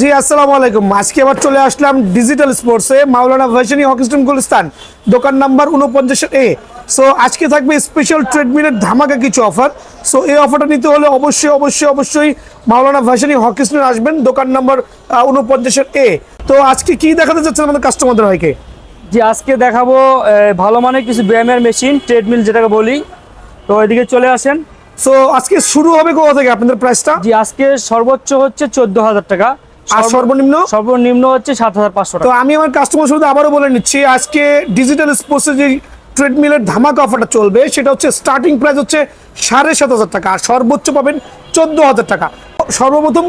জি আসসালামু আলাইকুম। আজকে আবার চলে আসলাম ডিজিটাল স্পোর্টসে। মাওলানা ভার্সিনি হকি স্টেম গুলিস্তান দোকান নাম্বার উনপঞ্চাশ এ। সো আজকে থাকবে স্পেশাল ট্রেডমিলের ধামাকা কিছু অফার সো এই অফারটা নিতে হলে অবশ্যই অবশ্যই অবশ্যই মাওলানা ভার্সিনি হকি স্টেম আসবেন দোকান নাম্বার উনপঞ্চাশের এ। তো আজকে কি দেখাতে যাচ্ছেন আমাদের কাস্টমারদের হয়কে জি আজকে দেখাবো ভালো মানের কিছু ব্যায়ামের মেশিন ট্রেডমিল যেটাকে বলি। তো এদিকে চলে আসেন। সো আজকে শুরু হবে কোথা থেকে? আপনাদের প্রাইসটা জি আজকে সর্বোচ্চ হচ্ছে চোদ্দ হাজার টাকা। আর সর্বনিম্ন? সর্বনিম্ন হচ্ছে সাত হাজার পাঁচশো তো আমি আমার কাস্টমার সাথে আবারও বলে নিচ্ছি আজকে ডিজিটাল স্পোর্টসে যে ট্রেডমিলের ধামাকা অফারটা চলবে সেটা হচ্ছে স্টার্টিং প্রাইস হচ্ছে সাড়ে সাত হাজার টাকা আর সর্বোচ্চ পাবেন চোদ্দ হাজার টাকা। সর্বপ্রথম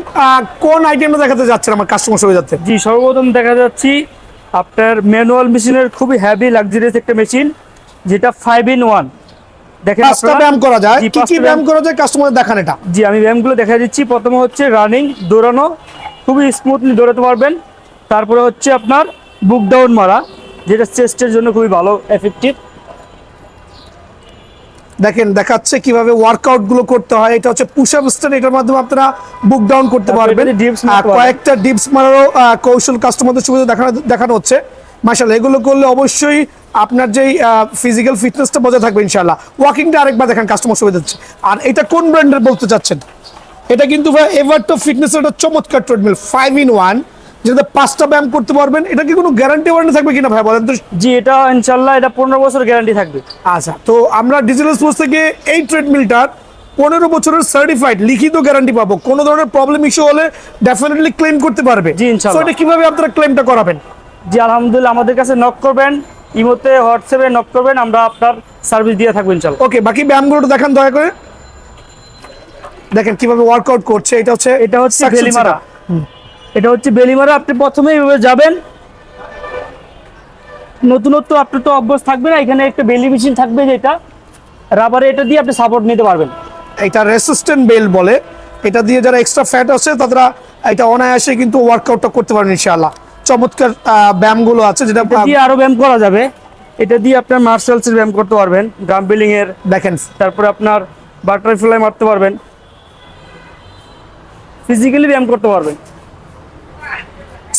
কোন আইটেমটা দেখাতে যাচ্ছেন আমার কাস্টমার সঙ্গে যাচ্ছে জি সর্বপ্রথম দেখা যাচ্ছি আপনার ম্যানুয়াল মেশিনের খুবই হ্যাভি লাক্সারিয়াস একটা মেশিন যেটা ফাইভ ইন ওয়ান দেখেন পাঁচটা ব্যায়াম করা যায়। কি কি ব্যায়াম করা যায়? কাস্টমার দেখান এটা। জি আমি ব্যায়ামগুলো দেখা দিচ্ছি। প্রথমে হচ্ছে রানিং দৌড়ানো খুবই স্মুথলি দৌড়াতে পারবেন। তারপরে হচ্ছে আপনার বুক ডাউন মারা যেটা চেস্টের জন্য খুবই ভালো এফেক্টিভ দেখেন দেখাচ্ছে কীভাবে ওয়ার্কআউটগুলো করতে হয়। এটা হচ্ছে পুশ আপ স্ট্যান্ড এটার মাধ্যমে আপনারা বুক ডাউন করতে পারবেন। কয়েকটা ডিপস মারারও কৌশল কাস্টমারদের সুবিধা দেখানো দেখানো হচ্ছে। মাশাআল্লাহ এগুলো করলে অবশ্যই আপনার যেই ফিজিক্যাল ফিটনেসটা বজায় থাকবে ইনশাআল্লাহ। ওয়াকিংটা আরেকবার দেখেন কাস্টমার সুবিধা হচ্ছে। আর এটা কোন ব্র্যান্ডের বলতে চাচ্ছেন? এটা কিন্তু ভাই এভারটো ফিটনেস একটা চমৎকার ট্রেডমিল ফাইভ ইন ওয়ান যেটা পাঁচটা ব্যায়াম করতে পারবেন। এটা কি কোনো গ্যারান্টি ওয়ারেন্টি থাকবে কিনা ভাই বলেন তো? জি এটা ইনশাল্লাহ এটা পনেরো বছর গ্যারান্টি থাকবে। আচ্ছা তো আমরা ডিজিটাল স্পোর্টস থেকে এই ট্রেডমিলটার পনেরো বছরের সার্টিফাইড লিখিত গ্যারান্টি পাবো। কোনো ধরনের প্রবলেম ইস্যু হলে ডেফিনেটলি ক্লেম করতে পারবে। জি, ইনশাআল্লাহ। So, এটা কীভাবে আপনারা ক্লেমটা করাবেন? জি আলহামদুলিল্লাহ আমাদের কাছে নক করবেন ইমোতে হোয়াটসঅ্যাপে নক করবেন আমরা আপনার সার্ভিস দিয়ে থাকব ইনশাল্লাহ ওকে বাকি ব্যায়ামগুলো দেখান দয়া করে। দেখেন কীভাবে ওয়ার্কআউট করছে এটা হচ্ছে এটা হচ্ছে বেলিমারা। এটা। হচ্ছে বেলিমারা আপনি প্রথমে এইভাবে যাবেন। নতুনত্ব আপনি তো অভ্যাস থাকবে না এখানে একটা বেলি মেশিন থাকবে যেটা। রাবারে এটা দিয়ে আপনি সাপোর্ট নিতে পারবেন। এটা রেসিস্ট্যান্ট বেল বলে। এটা দিয়ে যারা এক্সট্রা ফ্যাট আছে তারা এটা অনায়াসে কিন্তু ওয়ার্কআউটটা করতে পারবেন ইনশাআল্লাহ। চমৎকার ব্যায়ামগুলো আছে যেটা দিয়ে আরও ব্যায়াম করা যাবে। এটা দিয়ে আপনার মার্শালসের ব্যায়াম করতে পারবেন ডাম্বেলিং এর দেখেন। তারপরে আপনার বাটারফ্লাই মারতে পারবেন। ফিজিক্যালি ব্যায়াম করতে পারবেন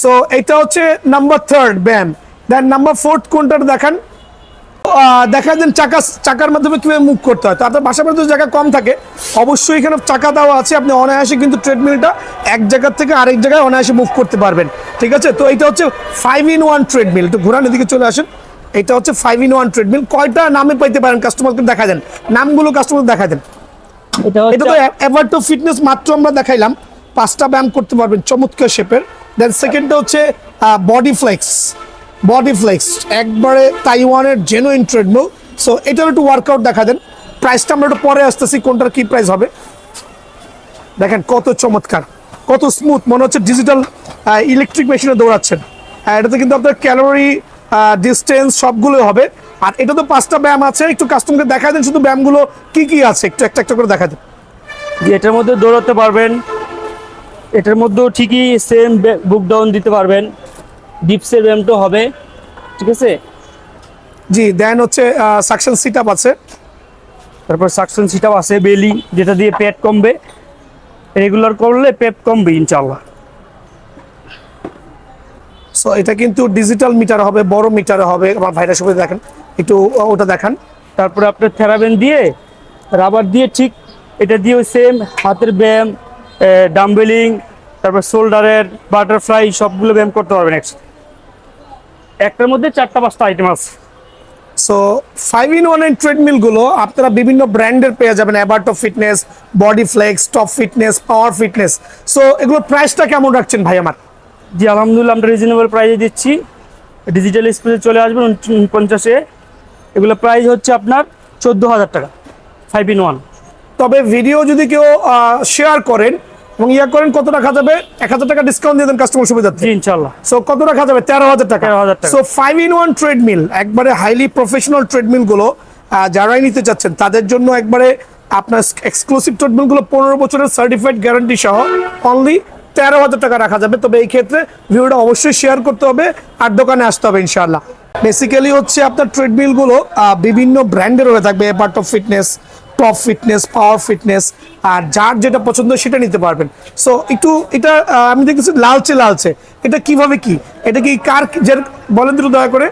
সো এটা হচ্ছে নাম্বার থার্ড ব্যায়াম। দেন নাম্বার ফোর্থ কোনটা দেখান? দেখা দেন চাকা চাকার মাধ্যমে কীভাবে মুভ করতে হয়। তো আপনার বাসা বাড়িতে জায়গা কম থাকে। অবশ্যই এখানে চাকা দেওয়া আছে। আপনি অনায়াসে কিন্তু ট্রেডমিলটা এক জায়গা থেকে আরেক জায়গায় অনায়াসে মুভ করতে পারবেন। ঠিক আছে? তো এটা হচ্ছে ফাইভ ইন ওয়ান ট্রেডমিল একটু ঘোরান এদিকে চলে আসেন। এটা হচ্ছে ফাইভ ইন ওয়ান ট্রেডমিল কয়টা নামে পাইতে পারেন কাস্টমারকে দেখা দেন। নামগুলো কাস্টমার দেখা দেন। এটা এটা তো এভার টু ফিটনেস মাত্র আমরা দেখাইলাম। পাঁচটা ব্যায়াম করতে পারবেন চমৎকার শেপের। দেন সেকেন্ডটা হচ্ছে বডি ফ্লেক্স বডি ফ্লেক্স একবারে তাইওয়ানের জেনুইন ট্রেডমিল সো এটার একটু ওয়ার্কআউট দেখা দেন। প্রাইসটা আমরা একটু পরে আসতেছি, কোনটার কী প্রাইস হবে। দেখেন কত চমৎকার, কত স্মুথ মনে হচ্ছে ডিজিটাল ইলেকট্রিক মেশিনে দৌড়াচ্ছেন। এটাতে কিন্তু আপনার ক্যালোরি ডিস্টেন্স সবগুলো হবে। আর এটা তো পাঁচটা ব্যায়াম আছে, একটু কাস্টমারকে দেখা দেন শুধু ব্যায়ামগুলো কি কি আছে, একটু একটা একটা করে দেখা দেন। এটার মধ্যে দৌড়াতে পারবেন এটার মধ্যেও ঠিকই সেম বুক ডাউন দিতে পারবেন। ডিপসের ব্যায়ামটাও হবে ঠিক আছে? জি দেন হচ্ছে সাকশন সিট আপ আছে। তারপর সাকশন সিটাপ আছে বেলি যেটা দিয়ে পেট কমবে। রেগুলার করলে পেট কমবে ইনশাল্লাহ সো এটা কিন্তু ডিজিটাল মিটার হবে বড় মিটারে হবে। আমার ভাইরা সবাই দেখেন একটু ওটা দেখান। তারপরে আপনার থেরাবেন দিয়ে রাবার দিয়ে ঠিক এটা দিয়েও সেম হাতের ব্যায়াম ডাম্বেলিং তারপর শোল্ডারের বাটারফ্লাই সবগুলো ব্যায়াম করতে পারবেন একসাথে একটার মধ্যে চারটা পাঁচটা আইটেম আছে। সো ফাইভ ইন ওয়ান ট্রেডমিলগুলো আপনারা বিভিন্ন ব্র্যান্ডের পেয়ে যাবেন। Aberto fitness body flex top fitness power fitness so এগুলোর প্রাইসটা কেমন রাখছেন ভাই আমার? জি আলহামদুলিল্লাহ আমরা রিজনেবল প্রাইসে দিচ্ছি। ডিজিটাল স্পেসে চলে আসবেন পঞ্চাশে এগুলো প্রাইস হচ্ছে আপনার চোদ্দ হাজার টাকা ফাইভ ইন ওয়ান তবে ভিডিও যদি কেউ শেয়ার করেন এবং ইয়া করেন কত টাকা যাবে? এক হাজার টাকা ডিসকাউন্ট দিয়ে দেন কাস্টমার সুবিধার্থে। ইনশাল্লাহ সো কত রাখা যাবে? তেরো হাজার টাকা। 13,000 টাকা। So five in one treadmill একবারে হাইলি প্রফেশনাল ট্রেডমিলগুলো যারাই নিতে চাচ্ছেন তাদের জন্য একবারে আপনার এক্সক্লুসিভ ট্রেডমিলগুলো পনেরো বছরের সার্টিফাইড গ্যারান্টি সহ অনলি তেরো হাজার টাকা রাখা যাবে। তবে এই ক্ষেত্রে ভিডিওটা অবশ্যই শেয়ার করতে হবে আর দোকানে আসতে হবে ইনশাআল্লাহ। বেসিক্যালি হচ্ছে আপনার ট্রেডমিলগুলো বিভিন্ন ব্র্যান্ডের হয়ে থাকবে part of fitness top fitness power fitness আর যার যেটা পছন্দ সেটা নিতে পারবেন। সো একটু এটা আমি দেখতেছি লালচে লালচে। এটা কীভাবে কি? এটা কি কার যে বলেন তো দয়া করে।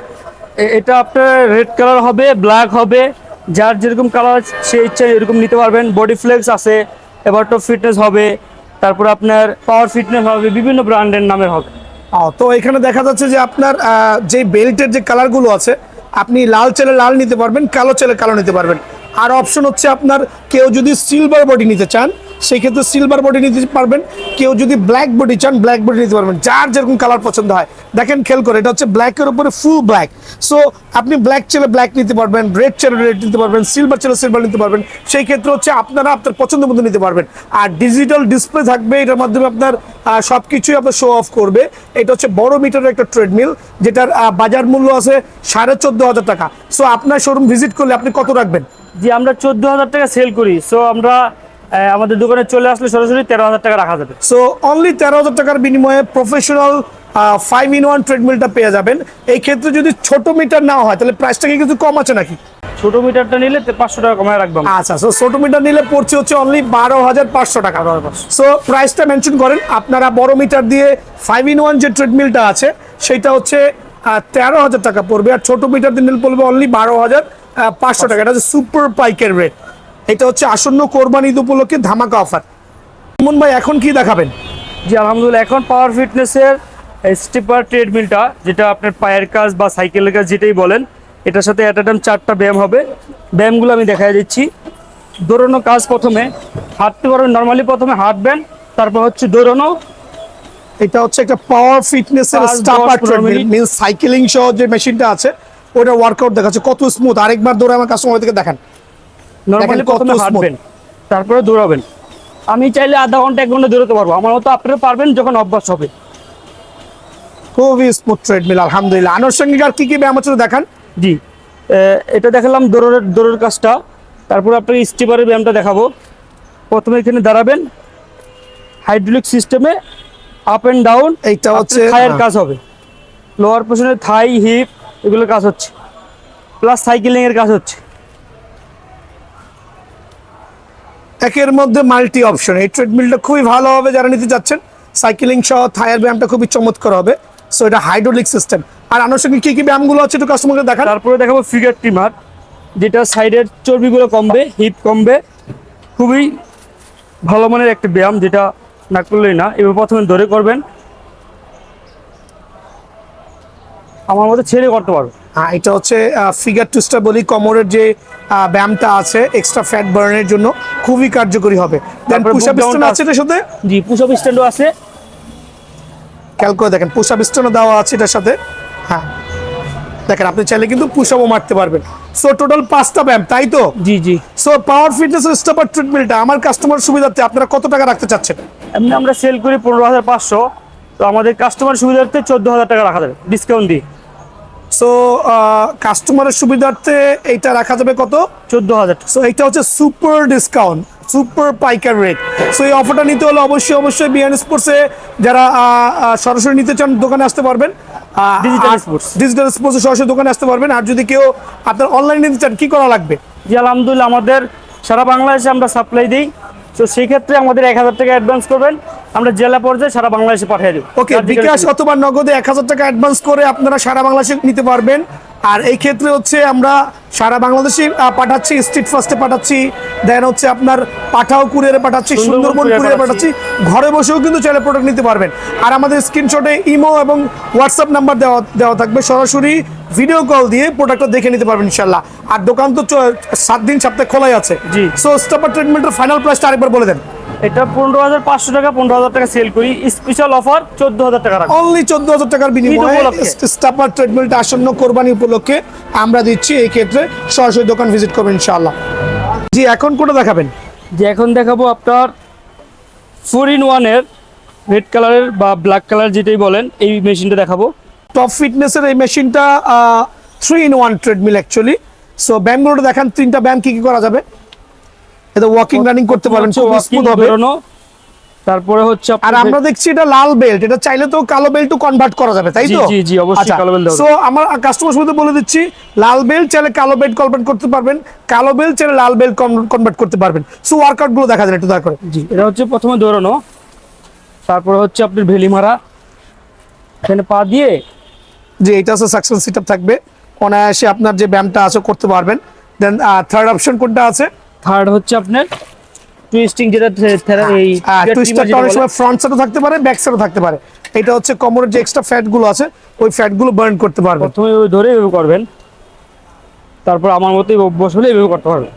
এটা আপনার রেড কালার হবে ব্ল্যাক হবে যার যেরকম কালার সে ইচ্ছা এরকম নিতে পারবেন। বডি ফ্লেক্স আছে এবার টপ ফিটনেস হবে তারপর আপনার পাওয়ার ফিটনেস হবে বিভিন্ন ব্র্যান্ডের নামের হবে। তো এখানে দেখা যাচ্ছে যে আপনার যে বেল্টের যে কালারগুলো আছে আপনি লাল চেলে লাল নিতে পারবেন কালো চেলে কালো নিতে পারবেন। আর অপশন হচ্ছে আপনার কেউ যদি সিলভার বডি নিতে চান সেই ক্ষেত্রে সিলভার বডি নিতে পারবেন। কেউ যদি ব্ল্যাক বডি চান ব্ল্যাক বডি নিতে পারবেন। যার যেরকম কালার পছন্দ হয়। দেখেন খেল করে এটা হচ্ছে ব্ল্যাকের উপরে ফুল ব্ল্যাক সো আপনি ব্ল্যাক চেলে ব্ল্যাক নিতে পারবেন রেড চেলে রেড নিতে পারবেন সিলভার চেলে সিলভার নিতে পারবেন। সেই ক্ষেত্রে হচ্ছে আপনারা আপনার পছন্দ মতো নিতে পারবেন। আর ডিজিটাল ডিসপ্লে থাকবে এটার মাধ্যমে আপনার আহ, সবকিছুই আপনার শো অফ করবে। এটা হচ্ছে বড় মিটারের একটা ট্রেডমিল যেটার বাজার মূল্য আছে সাড়ে চোদ্দ হাজার টাকা। সো আপনার শোরুম ভিজিট করলে আপনি কত রাখবেন? যে আমরা চোদ্দ হাজার টাকা সেল করি সো আমরা আমাদের দোকানে চলে আসলে সরাসরি তেরো হাজার টাকা রাখা যাবে। সো অনলি তেরো হাজার টাকার বিনিময়ে প্রফেশনাল ফাইভ ইন ওয়ান ট্রেডমিলটা পেয়ে যাবেন। এই ক্ষেত্রে যদি ছোট মিটার না হয় তাহলে প্রাইসটা কি কিছু কম আছে নাকি? ছোট মিটারটা নিলে পাঁচশো টাকা কমায় রাখব আচ্ছা সো ছোট মিটার নিলে পড়ছে হচ্ছে অনলি বারো হাজার পাঁচশো টাকা। সো প্রাইসটা মেনশন করেন আপনারা বড় মিটার দিয়ে ফাইভ ইন ওয়ান যে ট্রেডমিলটা আছে সেটা হচ্ছে তেরো হাজার টাকা পড়বে আর ছোট মিটার দিয়ে নিলে পড়বে অনলি বারো হাজার। পাঁচশো টাকা। এটা হচ্ছে সুপার পাইকের রেট এটা হচ্ছে আসন্ন কোরবানি ঈদ উপলক্ষে ধামাকা অফার ইমন ভাই এখন কি দেখাবেন? জি আলহামদুলিল্লাহ এখন পাওয়ার ফিটনেসের স্টিপার ট্রেডমিলটা যেটা আপনার পায়ের কাজ বা সাইকেলের কাজ যেটাই বলেন এটার সাথে অ্যাট টাইম চারটা ব্যায়াম হবে। ব্যায়ামগুলো আমি দেখা দিচ্ছি। দৌড়ানো কাজ প্রথমে হাঁটতে পারবেন নর্মালি প্রথমে হাঁটবেন তারপর হচ্ছে দৌড়ানো। এটা হচ্ছে একটা পাওয়ার ফিটনেসের স্টাপার ট্রেডমিল। মিনস সাইকেলিং সহ যে মেশিনটা আছে ওটা ওয়ার্কআউট দেখাচ্ছে কত স্মুথ আরেকবার দৌড়ে আমার কাস্টমার থেকে দেখান। নর্মালি প্রথমে হাঁটবেন তারপরে দৌড়াবেন। আমি চাইলে আধা ঘণ্টা এক ঘণ্টা দৌড়াতে পারব। আমার মতো আপনারা পারবেন যখন অভ্যাস হবে। খুবই স্মুথ ট্রেডমিল আলহামদুলিল্লাহ। আনুষঙ্গিক আর কি কি ব্যায়াম আছে দেখান। জি। এটা দেখালাম দৌড়ের দৌড়ের কাজটা। তারপর আপনাকে স্টিপারের ব্যায়ামটা দেখাবো। প্রথমে এখানে দাঁড়াবেন। হাইড্রোলিক সিস্টেমে আপ অ্যান্ড ডাউন এইটা হচ্ছে থাইয়ের হ্যাঁ। কাজ হবে। লোয়ার পোর্শনে থাই হিপ এগুলো কাজ হচ্ছে। প্লাস সাইকেলিং এর কাজ হচ্ছে। একের মধ্যে মাল্টি অপশন এই ট্রেডমিলটা খুবই ভালো হবে যারা নিতে যাচ্ছেন সাইকেলিং সহ থায়ার ব্যায়ামটা খুবই চমৎকার হবে। সো এটা হাইড্রোলিক সিস্টেম আর আনুষঙ্গিক কি কি ব্যায়ামগুলো আছে একটু কাস্টমারকে দেখান। তারপরে দেখাবো ফিগার ট্রিমার যেটা সাইডের চর্বিগুলো কমবে হিপ কমবে। খুবই ভালো মানের একটা ব্যায়াম যেটা না করলেই না। এবার প্রথমে ধরে করবেন। আমার মতো ছেড়ে করতে পারব। হ্যাঁ এটা হচ্ছে ফিগার টুস্টার বলি কোমরের যে ব্যায়ামটা আছে এক্সট্রা ফ্যাট বার্নের জন্য খুবই কার্যকরী হবে। দেন পুশ আপ স্ট্যান্ড আছে এটার সাথে? জি পুশ আপ স্ট্যান্ডও আছে। খেয়াল করে দেখেন পুশ আপ স্ট্যান্ডও দেওয়া আছে এটার সাথে। হ্যাঁ। দেখেন আপনি চাইলে কিন্তু পুশ আপও মারতে পারবেন। সো টোটাল পাঁচটা ব্যায়াম তাই তো? জি জি। সো পাওয়ার ফিটনেস স্টাপার ট্রিটমেন্টটা আমার কাস্টমার সুবিধার্থে আপনারা কত টাকা রাখতে চাচ্ছেন? এমনি আমরা সেল করি পনেরো হাজার পাঁচশো তো আমাদের কাস্টমার সুবিধার্থে চোদ্দ হাজার টাকা রাখা যাবে ডিসকাউন্ট দিই সো কাস্টমারের সুবিধার্থে এইটা রাখা যাবে কত? চোদ্দ হাজার সো এইটা হচ্ছে সুপার ডিসকাউন্ট সুপার পাইকার রেট সো এই অফারটা নিতে হলে অবশ্যই অবশ্যই বিএন স্পোর্টসে যারা সরাসরি নিতে চান দোকানে আসতে পারবেন। Digital Sports। ডিজিটাল স্পোর্টসে সরাসরি দোকানে আসতে পারবেন। আর যদি কেউ আপনার অনলাইন নিতে চান কী করা লাগবে? জি আলহামদুলিল্লাহ আমাদের সারা বাংলাদেশে আমরা সাপ্লাই দিই। তো সেই ক্ষেত্রে আমাদের এক হাজার টাকা অ্যাডভান্স করবেন। আমরা জেলা পর্যায়ে সারা বাংলাদেশে পাঠিয়ে দেবো। ওকে বিকাশ অথবা নগদে এক হাজার টাকা অ্যাডভান্স করে আপনারা সারা বাংলাদেশে নিতে পারবেন। আর এই ক্ষেত্রে হচ্ছে আমরা সারা বাংলাদেশে পাঠাচ্ছি স্ট্রিট ফার্স্টে পাঠাচ্ছি। দেন হচ্ছে আপনার পাঠাও কুরিয়ারে পাঠাচ্ছি সুন্দরবন কুরিয়ারে পাঠাচ্ছি। ঘরে বসেও কিন্তু চাইলে প্রোডাক্ট নিতে পারবেন। আর আমাদের স্ক্রিনশটে ইমো এবং হোয়াটসঅ্যাপ নাম্বার দেওয়া দেওয়া থাকবে। সরাসরি ভিডিও কল দিয়ে প্রোডাক্টটা দেখে নিতে পারবেন ইনশাল্লাহ আর দোকান তো সাত দিন সপ্তাহে খোলাই আছে। জি। সো স্টাপার ট্রিটমেন্টের ফাইনাল প্রাইসটা আরেকবার বলে দেন। এটা পনেরো হাজার পাঁচশো টাকা পনেরো হাজার টাকা সেল করি। স্পেশাল অফার চোদ্দ হাজার টাকা অনলি চোদ্দ হাজার টাকার বিনিময়ে। স্টাপার ট্রিটমেন্ট আসন্ন কোরবানি উপলক্ষে আমরা দিচ্ছি। এই ক্ষেত্রে সরাসরি দোকান ভিজিট করবেন ইনশাআল্লাহ। জি এখন কোনটা দেখাবেন? যে এখন দেখাবো আপনার ফোর ইন ওয়ানের রেড কালারের বা ব্ল্যাক কালার যেটাই বলেন এই মেশিনটা দেখাবো। টপ ফিটনেসের এই মেশিনটা three in one treadmill actually so ব্যায়ামগুলো দেখান তিনটা ব্যায়াম কি কি করা যাবে? এটা ওয়াকিং রানিং করতে পারবেন হচ্ছে খুব স্মুথ হবে। তারপরে হচ্ছে আর আমরা দেখছি এটা লাল বেল্ট এটা চাইলে তো কালো বেল্ট কনভার্ট করা যাবে তাই তো? জি, জি, অবশ্যই কালো belt দেওয়া সো আমার কাস্টমার সাথে বলে দিচ্ছি লাল বেল্ট চাইলে কালো বেল্ট কনভার্ট করতে পারবেন কালো বেল্ট চাইলে লাল বেল্ট কনভার্ট করতে পারবেন। সো ওয়ার্কআউটগুলো দেখা যায় একটু দয়া করে। জি এটা হচ্ছে প্রথমে দৌড়ানো তারপরে হচ্ছে আপনার ভেলি মারা। এখানে পা দিয়ে যে এটা আছে সাকসেস সিটআপ থাকবে। অনায়াসে আপনার যে ব্যায়ামটা আছে করতে পারবেন। দেন থার্ড অপশন কোনটা আছে? থার্ড হচ্ছে আপনার টুইস্টিং যেটা এই টুইস্টারটা অনেক সময় ফ্রন্ট সাইডও থাকতে পারে ব্যাক সাইডও থাকতে পারে। এটা হচ্ছে কোমরের যে এক্সট্রা ফ্যাটগুলো আছে ওই ফ্যাটগুলো বার্ন করতে পারবেন। প্রথমে ওই ধরে এভাবে করবেন। তারপর আমার মতো অভ্যাস হলে এভাবে করতে পারবেন।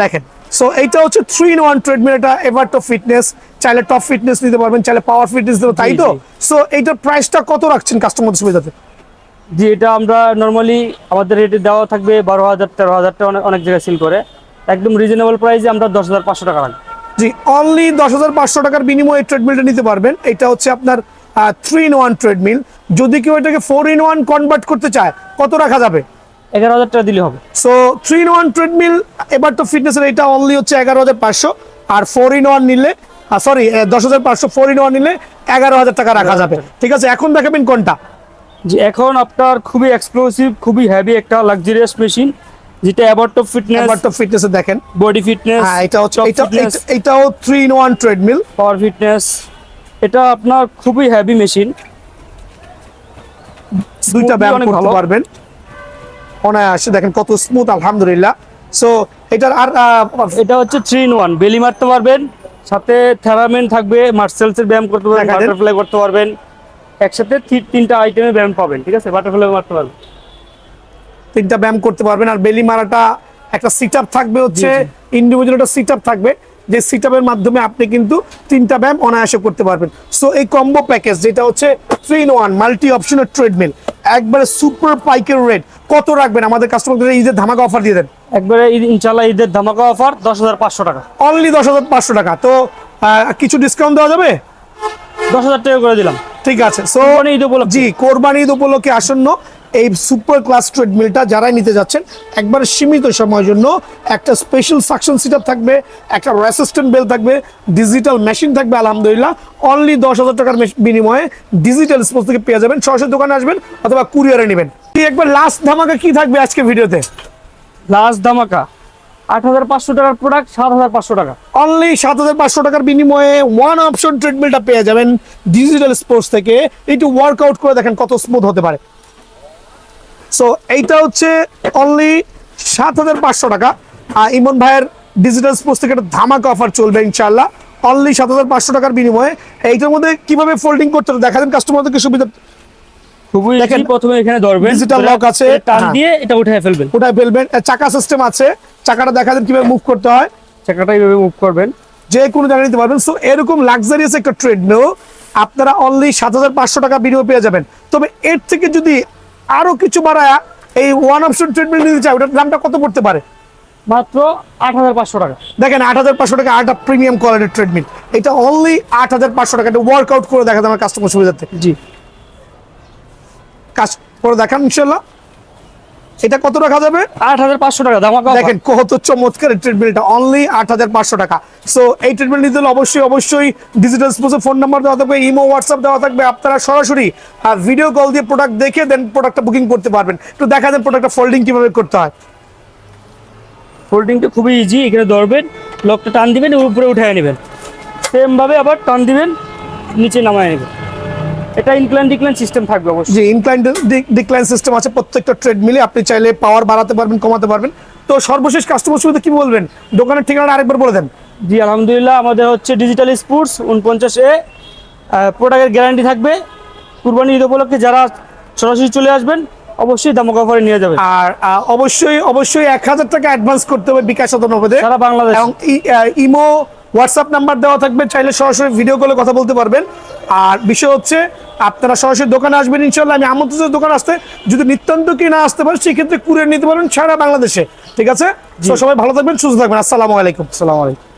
দেখেন সো এইটা হচ্ছে থ্রি ইন ওয়ান ট্রেডমিল এটা এভার টপ ফিটনেস চাইলে টপ ফিটনেস নিতে পারবেন চাইলে পাওয়ার ফিটনেস দিতে তাই তো? সো এইটার প্রাইসটা কত রাখছেন কাস্টমার সুবিধাতে? জি এটা আমরা নর্মালি আমাদের রেটে দেওয়া থাকবে বারো হাজার তেরো হাজারটা অনেক অনেক জায়গায় সেল করে। একদম রিজনেবল প্রাইসে আমরা দশ হাজার পাঁচশো টাকা রাখব। জি অনলি দশ হাজার পাঁচশো টাকার বিনিময়ে ট্রেডমিলটা নিতে পারবেন। এটা হচ্ছে আপনার থ্রি ইন ওয়ান ট্রেডমিল যদি কেউ এটাকে ফোর ইন ওয়ান কনভার্ট করতে চায় কত রাখা যাবে? এগারো হাজার টাকা দিলে হবে। So three in one treadmill এবার তো ফিটনেসের এটা অনলি হচ্ছে এগারো হাজার পাঁচশো। আর ফোর ইন ওয়ান নিলে সরি দশ হাজার পাঁচশো ফোর ইন ওয়ান নিলে এগারো হাজার টাকা রাখা যাবে। ঠিক আছে এখন দেখাবেন কোনটা? যে এখন আপনার খুবই এক্সক্লুসিভ খুবই হেভি একটা লাক্সারিয়াস মেশিন যেটা অ্যাবার্ট ফিটনেস তো ফিটনেসে দেখেন। বডি ফিটনেস হ্যাঁ এটা হচ্ছে এটা এটা- এটাও three in one treadmill power fitness এটা আপনার খুবই হেভি মেশিন দুইটা ব্যায়াম করতে। পারবেন। অনায়াসে দেখেন কত স্মুথ আলহামদুলিল্লাহ। সো এটার আর এটা হচ্ছে থ্রি ইন ওয়ান বেলি মারতে পারবেন সাথে থেরামেন থাকবে মার্সেলস এর ব্যায়াম করতে পারবেন বাটারফ্লাই করতে পারবেন। একসাথে তিনটা আইটেমের ব্যায়াম পাবেন ঠিক আছে? বাটারফ্লাই মারতে পারবেন তিনটা ব্যায়াম করতে পারবেন আর বেলি মারাটা একটা সিট আপ থাকবে হচ্ছে ইন্ডিভিজুয়াল একটা সিট আপ থাকবে যে সিট আপের মাধ্যমে আপনি কিন্তু তিনটা ব্যায়াম অনায়াসে করতে পারবেন। সো এই কম্বো প্যাকেজ যেটা হচ্ছে থ্রি ইন ওয়ান মাল্টি অপশনের ট্রেডমিল একবারে সুপার পাইকের রেট কত রাখবেন? আমাদের কাস্টমারদের ঈদের ধামাকা অফার দিয়ে দেন। একবারে ইনশাল্লাহ ঈদের ধামাকা অফার দশ হাজার পাঁচশো টাকা। অনলি দশ হাজার পাঁচশো টাকা। তো কিছু ডিসকাউন্ট দেওয়া যাবে? দশ হাজার টাকা করে দিলাম। ঠিক আছে সো ঈদ উপলক্ষে। জি কোরবানি ঈদ উপলক্ষে আসন্ন এই সুপার ক্লাস ট্রেডমিলটা যারাই নিতে যাচ্ছেন একবার সীমিত সময়ের জন্য একটা স্পেশাল সাকশন সিটআপ থাকবে একটা রেসিস্ট্যান্ট বেল থাকবে ডিজিটাল মেশিন থাকবে আলহামদুলিল্লাহ। অনলি দশ হাজার টাকার বিনিময়ে ডিজিটাল স্পোর্টস থেকে পেয়ে যাবেন। সরাসরি দোকানে আসবেন অথবা কুরিয়ারে নেবেন। একবার লাস্ট ধামাকা কি থাকবে আজকে ভিডিওতে লাস্ট ধামাকা? আট হাজার পাঁচশো টাকার প্রোডাক্ট সাত হাজার পাঁচশো টাকা। অনলি সাত হাজার পাঁচশো টাকার বিনিময়ে ওয়ান অপশন ট্রিটমেন্টটা পেয়ে যাবেন ডিজিটাল স্পোর্টস থেকে। একটু ওয়ার্কআউট করে দেখেন কত স্মুথ হতে পারে। সো এইটা হচ্ছে অনলি সাত হাজার পাঁচশো টাকা। আর ইমন ভাইয়ের ডিজিটাল স্পোর্টস থেকে একটা ধামাকা অফার চলবে ইনশাল্লাহ অনলি সাত হাজার পাঁচশো টাকার বিনিময়ে। এইটার মধ্যে কীভাবে ফোল্ডিং করতে হবে দেখাবেন কাস্টমারদেরকে সুবিধা। খুবই দেখেন, প্রথমে এখানে ধরবেন। ধরে lock আছে, টান হ্যাঁ। দিয়ে এটা উঠে ফেলবেন। ওটায় ফেলবেন। চাকা সিস্টেম আছে। চাকাটা দেখা দেন কীভাবে মুভ করতে হয় চাকাটা এইভাবে মুভ করবেন। যে কোনো জায়গায় নিতে পারবেন। সো এরকম লাক্সারিয়াস একটা ট্রেডমিল আপনারা অনলি সাত হাজার পাঁচশো টাকা বিনিয়োগ পেয়ে যাবেন। তবে এর থেকে যদি আরও কিছু বাড়ায় এই ওয়ান অপশন ট্রেডমিল নিতে চাই ওটার দামটা কত পড়তে পারে? মাত্র আট হাজার পাঁচশো টাকা। দেখেন আট হাজার পাঁচশো টাকা আটটা প্রিমিয়াম কোয়ালিটির ট্রেডমিল এটা অনলি আট হাজার পাঁচশো টাকা। ওয়ার্কআউট করে দেখা আমার কাস্টমার সুবিধাতে জি। কাজ করে দেখান ইনশাল্লাহ এটা কত রাখা যাবে? আট হাজার পাঁচশো টাকা offer। দেখেন কত চমৎকার ট্রিটমেন্টটা অনলি আট হাজার পাঁচশো টাকা। সো এই ট্রিটমেন্ট নিতে হলে অবশ্যই অবশ্যই ডিজিটাল স্পোর্টসের ফোন নাম্বার দেওয়া থাকবে ইমো হোয়াটসঅ্যাপ দেওয়া থাকবে। আপনারা সরাসরি ভিডিও কল দিয়ে প্রোডাক্ট দেখে দেন প্রোডাক্টটা বুকিং করতে পারবেন। একটু দেখা দেন প্রোডাক্টটা ফোল্ডিং কীভাবে করতে হয়। ফোল্ডিংটা খুবই ইজি এখানে ধরবেন লকটা টান দিবেন উপরে উঠে নেবেন। সেম ভাবে আবার টান দিবেন নিচে নামায় নেবেন। এটা ইনক্লাইন ডিক্লাইন সিস্টেম থাকবে অবশ্যই। যে ইনক্লাইন ডিক্লাইন সিস্টেম আছে প্রত্যেকটা ট্রেডমিলে আপনি চাইলে পাওয়ার বাড়াতে পারবেন কমাতে পারবেন। তো সর্বশেষ কাস্টমার সুবিধা কি বলবেন? দোকানের ঠিকানাটা আরেকবার বলে দেন। জি আলহামদুলিল্লাহ আমাদের হচ্ছে ডিজিটাল স্পোর্টস উনপঞ্চাশ এ প্রোডাক্টের গ্যারান্টি থাকবে। কুরবানি ঈদ উপলক্ষে যারা সরাসরি চলে আসবেন অবশ্যই দামক অফারে নিয়ে যাবেন। আর অবশ্যই অবশ্যই এক হাজার টাকা অ্যাডভান্স করতে হবে বিকাশ সারা বাংলাদেশ। এবং ইমো হোয়াটসঅ্যাপ নাম্বার দেওয়া থাকবে চাইলে সরাসরি ভিডিও কলে কথা বলতে পারবেন। আর বিষয় হচ্ছে আপনারা সরাসরি দোকানে আসবেন ইনশাল্লাহ আমি আমন্ত্রিত দোকানে আসতে যদি নিত্যন্ত কি না আসতে পারেন সেক্ষেত্রে কুরিয়ার নিতে পারেন সারা বাংলাদেশে। ঠিক আছে? সবাই ভালো থাকবেন সুস্থ থাকবেন। আসসালামু আলাইকুম। আসসালামু আলাইকুম।